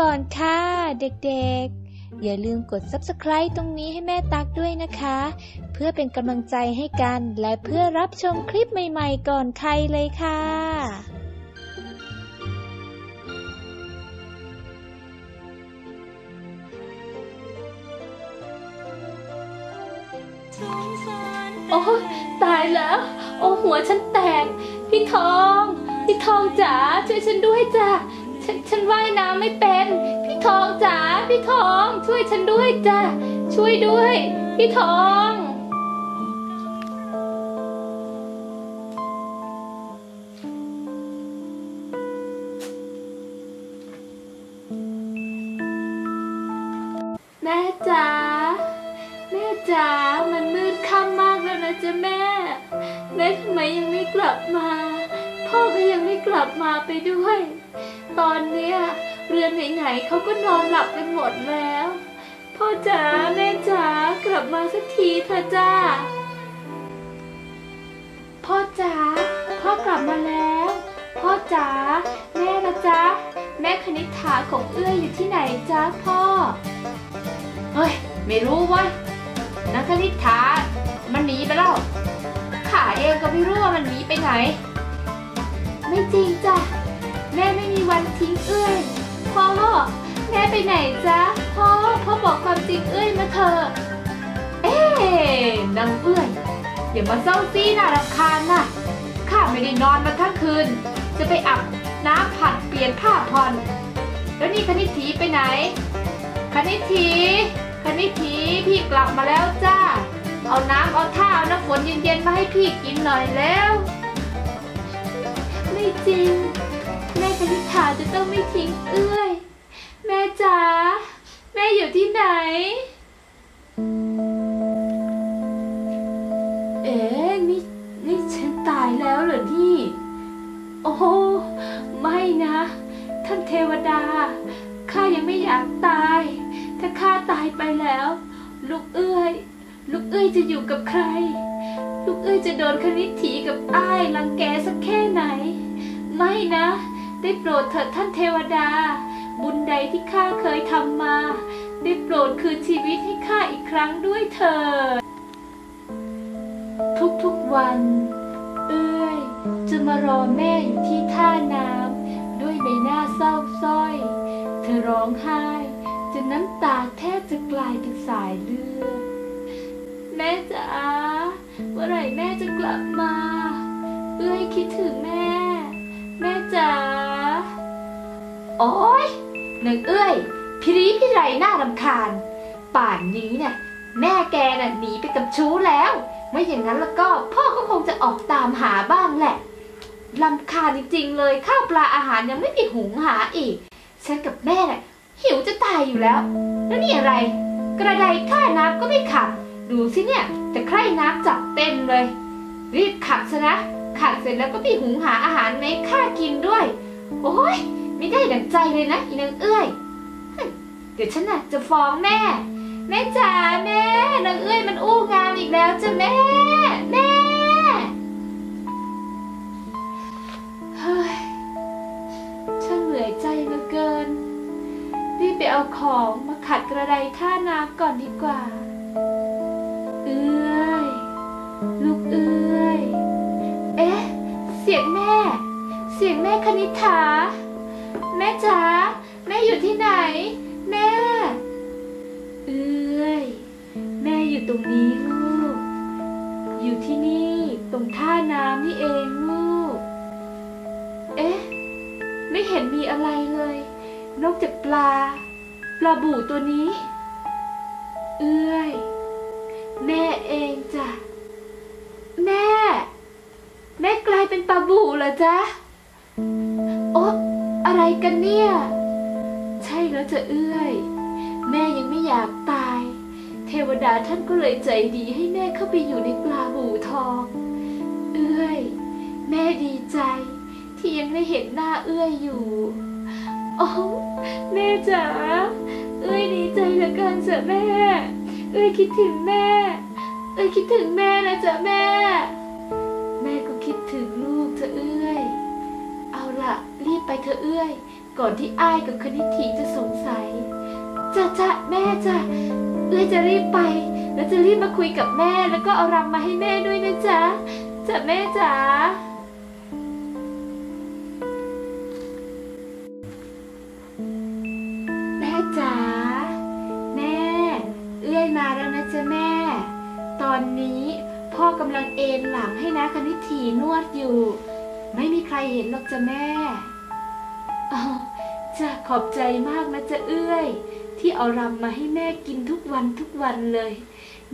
ก่อนค่ะ เด็กๆ อย่าลืมกด subscribe ตรงนี้ให้แม่ตักด้วยนะคะ เพื่อเป็นกำลังใจให้กันและเพื่อรับชมคลิปใหม่ๆก่อนใครเลยค่ะโอ้ตายแล้ว โอ้หัวฉันแตก พี่ทอง พี่ทองจ๋าช่วยฉันด้วยจ้ะ ฉันฉันว่ายน้ำไม่เป็น พี่ทองจ๋าพี่ทอง ช่วยฉันด้วยจ้ะช่วยด้วย พี่ทองแม่จ๋าแม่จ๋ามันมืดค่ำมากแล้วนะจ๊ะแม่แม่ทำไมยังไม่กลับมา พ่อก็ยังไม่กลับมาไปด้วย ตอนเนี้ยเรือนไหนๆเขาก็นอนหลับกันหมดแล้ว พ่อจ๋าแม่จ๋ากลับมาสักทีเถอะจ้า พ่อจ๋าพ่อกลับมาแล้ว พ่อจ๋าแม่นะจ๊ะแม่คณิษฐาของเอื้อยอยู่ที่ไหนจ๊ะพ่อ เฮ้ย ไม่รู้ว้ยนักคณิษฐามันหนีไปแล้วข้าเองก็ไม่รู้ว่ามันหนีไปไหน ไม่จริงจ้ะ แม่ไม่มีวันทิ้งเอื้อยพ่อแม่ไปไหนจ๊ะพ่อพ่อบอกความจริงเอื้อยมาเถอะเอ๊ะนางเอื้อยอย่ามาเศร้าซีน่ารำคาญน่ะข้าไม่ได้นอนมาทั้งคืน จะไปอาบน้ำผัดเปลี่ยนผ้าผ่อนแล้วนี่คณิตถีไปไหน คณิตถีคณิตถีพี่กลับมาแล้วจ้า เอาน้ำเอาท่าเอาน้ำฝนเย็นๆมาให้พี่กินหน่อยแล้ว ไม่จริง แม่คณิษฐาจะต้องไม่ทิ้งเอื้อย แม่จ๋า แม่อยู่ที่ไหน เอ๊ะนี่นี่ฉันตายแล้วเหรอนี่ โอ้ไม่นะ ท่านเทวดา ข้ายังไม่อยากตาย ถ้าข้าตายไปแล้ว ลูกเอื้อย ลูกเอื้อยจะอยู่กับใคร ลูกเอื้อยจะโดนคณิตถีกับอ้ายรังแกสักแค่ไหน ไม่นะ ได้โปรดเถิดท่านเทวดา บุญใดที่ข้าเคยทำมา ได้โปรดคืนชีวิตให้ข้าอีกครั้งด้วยเถิด ทุกๆวัน เอื้อยจะมารอแม่อยู่ที่ท่าน้ำด้วยใบหน้าเศร้าส้อย เธอร้องไห้จนน้ำตาแทบจะกลายเป็นสายเลือดแม่จ๋าเมื่อไหร่แม่จะกลับมา เอื้อยคิดถึงแม่ แม่จ๋า โอ๊ยหนึ่งเอ้ยพิรีพิไรน่ารำคาญ ป่านนี้เนี่ยแม่แกน่ะหนีไปกับชู้แล้ว ไม่อย่างนั้นแล้วก็พ่อก็คงจะออกตามหาบ้างแหละลำคาญจริงๆเลยข้าวปลาอาหารยังไม่ไปหุงหาอีก ฉันกับแม่น่ะหิวจะตายอยู่แล้ว แล้วนี่อะไร กระไดท่าน้ำก็ไม่ขัดดูสิเนี่ยจะใคร่น้ำจับเต็มเลย รีบขัดซะนะขัดเสร็จแล้วก็ไปหุงหาอาหารให้ข้ากินด้วย โอ้ย ไม่ได้ดังใจเลยนะอีนางเอื้อยเดี๋ยวฉันน่ะจะฟ้องแม่ แม่จ๋าแม่นางเอื้อยมันอู้งานอีกแล้วจ้ะแม่แม่เฮ้ยช่างเหนื่อยใจเหลือเกินรีบไปเอาของมาขัดกระไดท่าน้ำก่อนดีกว่า เอื้อยลูกเอื้อย เอ๊ะ เสียงแม่ เสียงแม่คณิษฐา ไม่เห็นมีอะไรเลย นอกจากปลา ปลาบู่ตัวนี้ เอื้อย แม่เองจ้ะ แม่ แม่กลายเป็นปลาบู่เหรอจ๊ะโอ๊ะอะไรกันเนี่ย ใช่แล้วจะเอื้อย แม่ยังไม่อยากตาย เทวดาท่านก็เลยใจดีให้แม่เข้าไปอยู่ในปลาบู่ทอง เอื้อย แม่ดีใจ ที่ยังได้เห็นหน้าเอื้อยอยู่โอ้แม่จ๋าเอื้อยดีใจเหลือเกินจ้ะแม่ เอื้อยคิดถึงแม่ เอื้อยคิดถึงแม่นะจ๊ะแม่ แม่ก็คิดถึงลูกเธอะเอื้อย เอาละรีบไปเธอเอื้อย ก่อนที่อ้ายกับคณิตถีจะสงสัยจ้ะจ้ะแม่จ้ะเอื้อยจะรีบไป แล้วจะรีบมาคุยกับแม่แล้วก็เอารำมาให้แม่ด้วยนะจ๊ะจ้ะแม่จ๋า อนนี้พ่อกำลังเอนหลังให้นะคณิถีนวดอยู่ ไม่มีใครเห็นหรอกจ้ะแม่อ๋อจ้ะขอบใจมากนะจ๊ะเอื้อย ที่เอารำมาให้แม่กินทุกวันทุกวันเลย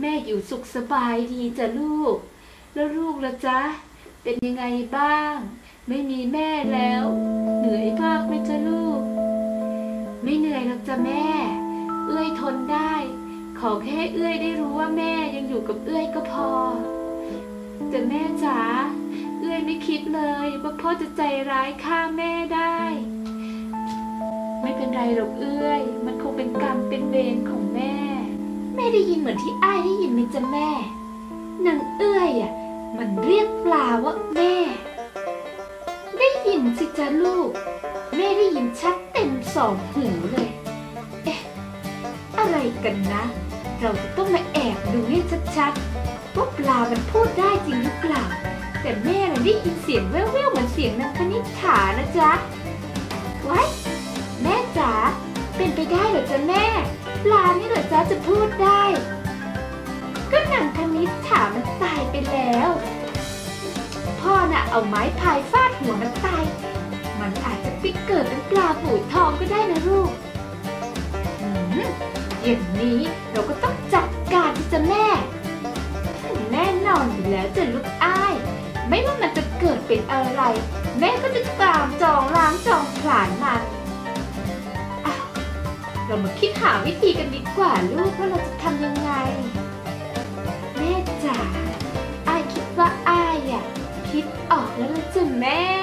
แม่อยู่สุขสบายดีจ้ะลูก แล้วลูกละจ๊ะ เป็นยังไงบ้าง ไม่มีแม่แล้ว เหนื่อยมากไหมจ๊ะลูก ไม่เหนื่อยหรอกจ้ะแม่ เอื้อยทนได้ อแค่เอื้อยได้รู้ว่าแม่ยังอยู่กับเอื้อยก็พอ แต่แม่จ๋าเอื้อยไม่คิดเลยว่าพ่อจะใจร้ายฆ่าแม่ได้ ไม่เป็นไรหรอกเอื้อย มันคงเป็นกรรมเป็นเวรของแม่ แม่ได้ยินเหมือนที่อ้ายได้ยินไหมจ๊ะแม่นางเอื้อยอะมันเรียกปลาว่าแม่ ได้ยินสิจ๊ะลูก แม่ได้ยินชัดเต็มสองหูเลย เอ๊ะ อะไรกันนะ เราจะต้องมาแอบดูให้ชัดๆว่าปลามันพูดได้จริงหรือเปล่า แต่แม่น่ะได้ยินเสียงแว่วๆเหมือนเสียงนางคณิษฐานะจ๊ะไว้แม่จ๋าเป็นไปได้เหรอจ๊ะแม่ ปลานี่เหรอจ๊ะจะพูดได้ ก็นางคณิษฐามันตายไปแล้ว พ่อน่ะเอาไม้พายฟาดหัวมันตาย มันอาจจะไปเกิดเป็นปลาบูทองก็ได้นะลูก อืมอย่างนี้เราก็ต้องจัดการที่จะแม่แน่นอนอยู่แล้วจะลูกอ้าย ไม่ว่ามันจะเกิดเป็นอะไร แม่ก็จะตามจองล้างจองผลาญมันเรามาคิดหาวิธีกันดีกว่าลูกว่าเราจะทำยังไง แม่จ๋าอ้ายคิดว่าอ้ายอะคิดออกแล้วละจ้ะแม่